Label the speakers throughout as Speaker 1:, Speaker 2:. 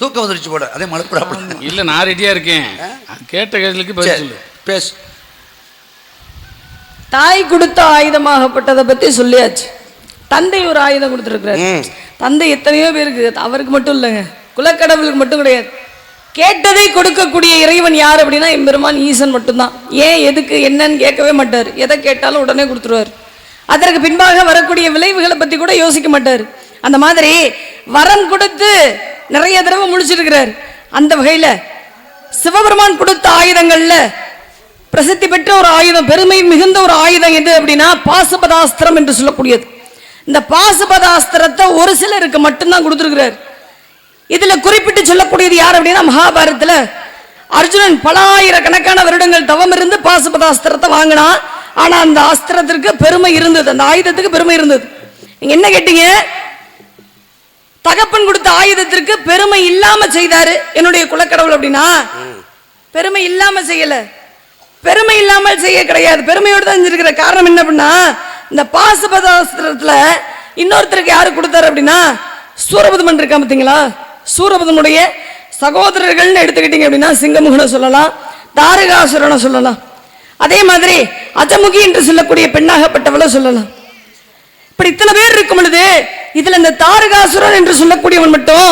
Speaker 1: தூக்கம் வந்துருச்சு போல. அதே மழுப்புறாப்புல
Speaker 2: இல்ல நான் ரெடியா இருக்கேன். கேட்ட கேள்விக்கு பதில் சொல்லு.
Speaker 1: பேசு.
Speaker 3: தாய் கொடுத்த ஆயுதமாகப்பட்டதை பத்தி சொல்லியாச்சு. தந்தை ஒரு ஆயுதம் கொடுத்துருக்கிறார். தந்தை எத்தனையோ பேருக்கு அவருக்கு மட்டும் இல்லைங்க. குலக்கடவுளுக்கு மட்டும் கிடையாது. கேட்டதை கொடுக்கக்கூடிய இறைவன் யார் அப்படின்னா எம்பெருமான் ஈசன் மட்டும்தான். ஏன் எதுக்கு என்னன்னு கேட்கவே மாட்டார். எதை கேட்டாலும் உடனே கொடுத்துருவார். அதற்கு பின்பாக வரக்கூடிய விளைவுகளை பத்தி கூட யோசிக்க மாட்டார். அந்த மாதிரி வரம் கொடுத்து நிறைய தடவை முடிச்சிருக்கிறார். அந்த வகையில் சிவபெருமான் கொடுத்த ஆயுதங்களில் பிரசித்தி பெற்ற ஒரு ஆயுதம் பெருமை மிகுந்த ஒரு ஆயுதம் எது அப்படின்னா பாசுபதாஸ்திரம் என்று சொல்லக்கூடியது. இந்த பாசுபதாஸ்திரத்தை ஒரு சிலருக்கு மட்டும்தான் கொடுத்துருக்கிறார். இதில் குறிப்பிட்டு சொல்லக்கூடியது யார் அப்படின்னா மகாபாரத்தில் அர்ஜுனன் பல ஆயிரக்கணக்கான வருடங்கள் தவம் இருந்து பாசுபதாஸ்திரத்தை வாங்கினான். ஆனால் அந்த அஸ்திரத்திற்கு பெருமை இருந்தது அந்த ஆயுதத்துக்கு பெருமை இருந்தது. நீங்கள் என்ன கேட்டீங்க? தகப்பன் கொடுத்த ஆயுதத்திற்கு பெருமை இல்லாம செய்தாரு. என்னுடைய குலக்கடவுள் அப்படின்னா பெருமை இல்லாம செய்யல. பெருமை இல்லாமல் செய்ய கிடையாது. பெருமையோடு தான் செஞ்சிருக்கிற காரணம் என்ன அப்படின்னா இந்த பாசபதாஸ்திரத்துல இன்னொருத்தருக்கு யாரு கொடுத்தாரு அப்படின்னா சூரபதுமன் இருக்கா பார்த்தீங்களா சூரபதனுடைய சகோதரர்கள்னு எடுத்துக்கிட்டீங்க அப்படின்னா சிங்கமுகனை சொல்லலாம் தாரகாசுரனை சொல்லலாம். அதே மாதிரி அஜமுகி என்று சொல்லக்கூடிய பெண்ணாகப்பட்டவளை சொல்லலாம். இப்படி இத்தனை பேர் இருக்கும் பொழுது இதுல இந்த தாரகாசுரன் என்று சொல்லக்கூடியவன் மட்டும்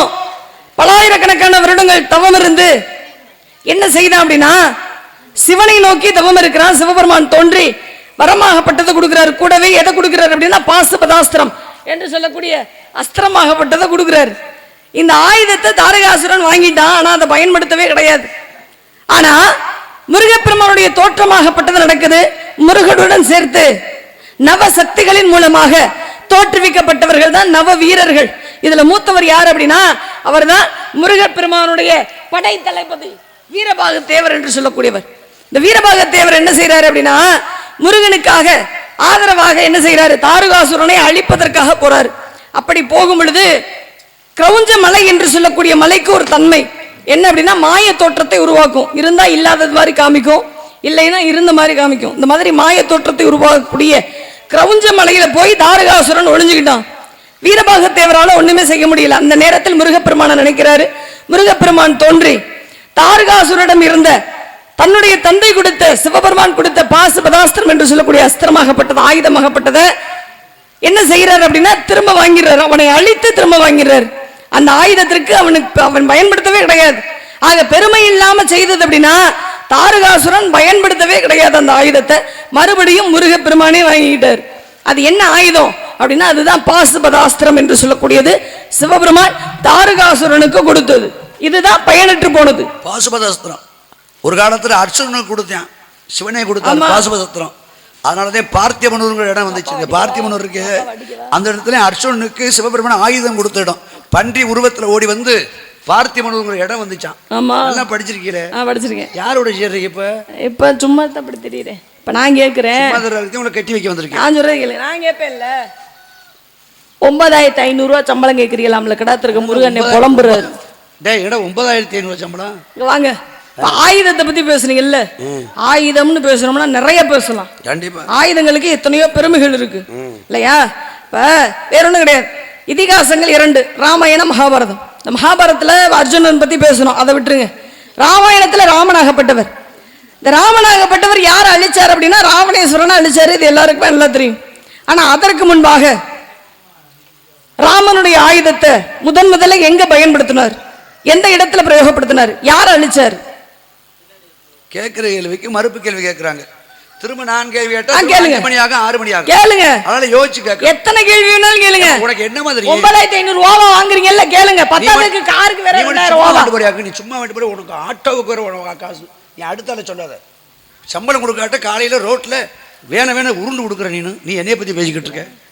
Speaker 3: பலாயிரக்கணக்கான வருடங்கள் தவம் இருந்து என்ன செய்தான் அப்படின்னா சிவனை நோக்கி தவம் இருக்கிறான் சிவபெருமான் தோன்றி வரமாகப்பட்டதை கொடுக்கிறார். கூடவே எதை கொடுக்கிறார் அப்படின்னா பாசுபதாஸ்திரம் என்று சொல்லக்கூடிய அஸ்திரமாகப்பட்டதை கொடுக்கிறார். இந்த ஆயுதத்தை தாரகாசுரன் வாங்கிட்டான் ஆனா அதை பயன்படுத்தவே கிடையாது. ஆனா முருகப்பெருமானுடைய தோற்றமாகப்பட்டது நடக்குது. முருகனுடன் சேர்த்து நவ சக்திகளின் மூலமாக தோற்றுவிக்கப்பட்டவர்கள் தான் நவ வீரர்கள். இதுல மூத்தவர் யார் அப்படின்னா அவர்தான் முருகப்பெருமானுடைய படை தளபதி வீரபாக தேவர் என்று சொல்லக்கூடியவர். இந்த வீரபாக தேவர் என்ன செய்யறாரு அப்படின்னா முருகனுக்காக ஆதரவாக என்ன செய்யறாரு தாருகாசுரனை அழிப்பதற்காக போறாரு. அப்படி போகும் பொழுது கிரௌஞ்ச மலை என்று சொல்லக்கூடிய மலைக்கு ஒரு தன்மை. என்ன அப்படின்னா மாய தோற்றத்தை உருவாக்கும். இருந்தா இல்லாதது மாதிரி காமிக்கும். இல்லைன்னா இருந்த மாதிரி காமிக்கும். இந்த மாதிரி மாய தோற்றத்தை உருவாக்கக்கூடிய கிரௌஞ்ச மலையில போய் தாரகாசுரன் ஒளிஞ்சுக்கிட்டான். வீரபாகத்தேவரால ஒண்ணுமே செய்ய முடியல. அந்த நேரத்தில் முருகப்பெருமான நினைக்கிறாரு. முருகப்பெருமான் தோன்றி தாரகாசுரிடம் இருந்த தன்னுடைய தந்தை கொடுத்த சிவபெருமான் கொடுத்த பாசுபதாஸ்திரம் என்று சொல்லக்கூடிய அஸ்திரமாகப்பட்டது ஆயுதமாகப்பட்டதை என்ன செய்யறாரு அப்படின்னா திரும்ப வாங்கிறார் அவனை அழித்து திரும்ப வாங்கிறார் அந்த ஆயுதத்திற்கு அவனுக்கு அவன் பயன்படுத்தவே கிடையாது. ஆக பெருமை இல்லாம செய்தது அப்படின்னா தாரகாசுரன் பயன்படுத்தவே கிடையாது அந்த ஆயுதத்தை. மறுபடியும் முருகப்பெருமானே வாங்கிக்கிட்டார். அது என்ன ஆயுதம்? அப்படின்னா அதுதான் பாசுபதாஸ்திரம் என்று சொல்லக்கூடியது. சிவபெருமான் தாரகாசுரனுக்கு கொடுத்தது. இதுதான் பயனற்று போனது.
Speaker 1: பாசுபதாஸ்திரம். ஒரு காலத்துல அர்ச்சுனனுக்கு கொடுத்தேன். சிவனே கொடுத்தான். பாசுபதாஸ்திரம். அதனாலதான் பார்த்தியமனூருங்கிற இடம் வந்துச்சு. இந்த பார்த்தியமனூர் இருக்கு. அந்த இடத்துல அர்ச்சுனனுக்கு சிவபெருமான் ஆயுதம் கொடுத்த இடம். பன்றி உருவத்துல ஓடி வந்து பார்த்தியமனூருங்கிற இடம் வந்துச்சான்
Speaker 3: ஆமா.
Speaker 1: நல்லா படிச்சிருக்கீங்களே.
Speaker 3: நான் படிச்சிருக்கேன்.
Speaker 1: யாரோட சேர்றீங்க இப்ப?
Speaker 3: இப்ப சும்மா தான் அப்படி தெரியுறேன் இப்ப நான் கேட்கிறேன்
Speaker 1: உங்களை கட்டி வைக்க வந்திருக்கேன்.
Speaker 3: நான் சொல்றது கேளு. நான் கேட்பேன்ல ஒன்பதாயிரத்தி ஐநூறு ரூபா சம்பளம் கேட்கறீங்களாம்ல கிடாத்திருக்க முருகன் புலம்புறாரு.
Speaker 1: டேய் இடம் ஒன்பதாயிரத்தி ஐநூறு சம்பளம்?
Speaker 3: இங்க வாங்க. ஆயுதத்தை பத்தி பேசுனீங்கல்ல? ஆயுதம்னு பேசணும்னா நிறைய பேசலாம்.
Speaker 1: கண்டிப்பா.
Speaker 3: ஆயுதங்களுக்கு எத்தனையோ பெருமைகள் இருக்கு. இல்லையா? இப்ப வேற ஒண்ணும் கிடையாது. இதிகாசங்கள் இரண்டு. ராமாயணம் மகாபாரதம். இந்த மகாபாரத்தில் அர்ஜுனன் பற்றி பேசணும். அதை விட்டுருங்க. ராமாயணத்தில் ராமனாகப்பட்டவர் இந்த ராமனாகப்பட்டவர் யார் அழிச்சார் அப்படின்னா ராவணேஸ்வரனை அழிச்சார். இது எல்லாருக்குமே நல்லா தெரியும். ஆனால் அதற்கு முன்பாக ராமனுடைய ஆயுதத்தை முதன் முதல்ல எங்க பயன்படுத்தினார்? எந்த இடத்துல பிரயோகப்படுத்தினார்? யார் அழிச்சார்?
Speaker 1: கேட்கிற கேள்விக்கு மறுப்பு கேள்வி கேட்கறாங்க திரும்ப நான் கேள்வி கேட்டா
Speaker 3: கேளுங்க.
Speaker 1: அஞ்சு மணி ஆகும் ஆறு மணி ஆகும்
Speaker 3: கேளுங்க.
Speaker 1: அதனால யோசிச்சு கேட்க
Speaker 3: எத்தனை கேள்வி வேணாலும் கேளுங்க.
Speaker 1: உனக்கு என்ன மாதிரி
Speaker 3: ஒன்பதாயிரத்தி ஐநூறு ஓவா வாங்குறீங்கல்ல கேளுங்க. பத்தாவதுக்கு காருக்கு வேற ரெண்டாயிரம் ஓவா
Speaker 1: வந்துட்டு போறியாக்கு, நீ சும்மா வந்துட்டு போய் உனக்கு ஆட்டோவுக்கு வேற உனக்கு காசு. நீ அடுத்தால சொல்லாத. சம்பளம் கொடுக்காட்ட காலையில ரோட்ல வேணும் வேணும் உருண்டு கொடுக்குற நீனு. நீ என்னைய பத்தி பேசிக்கிட்டு இருக்க?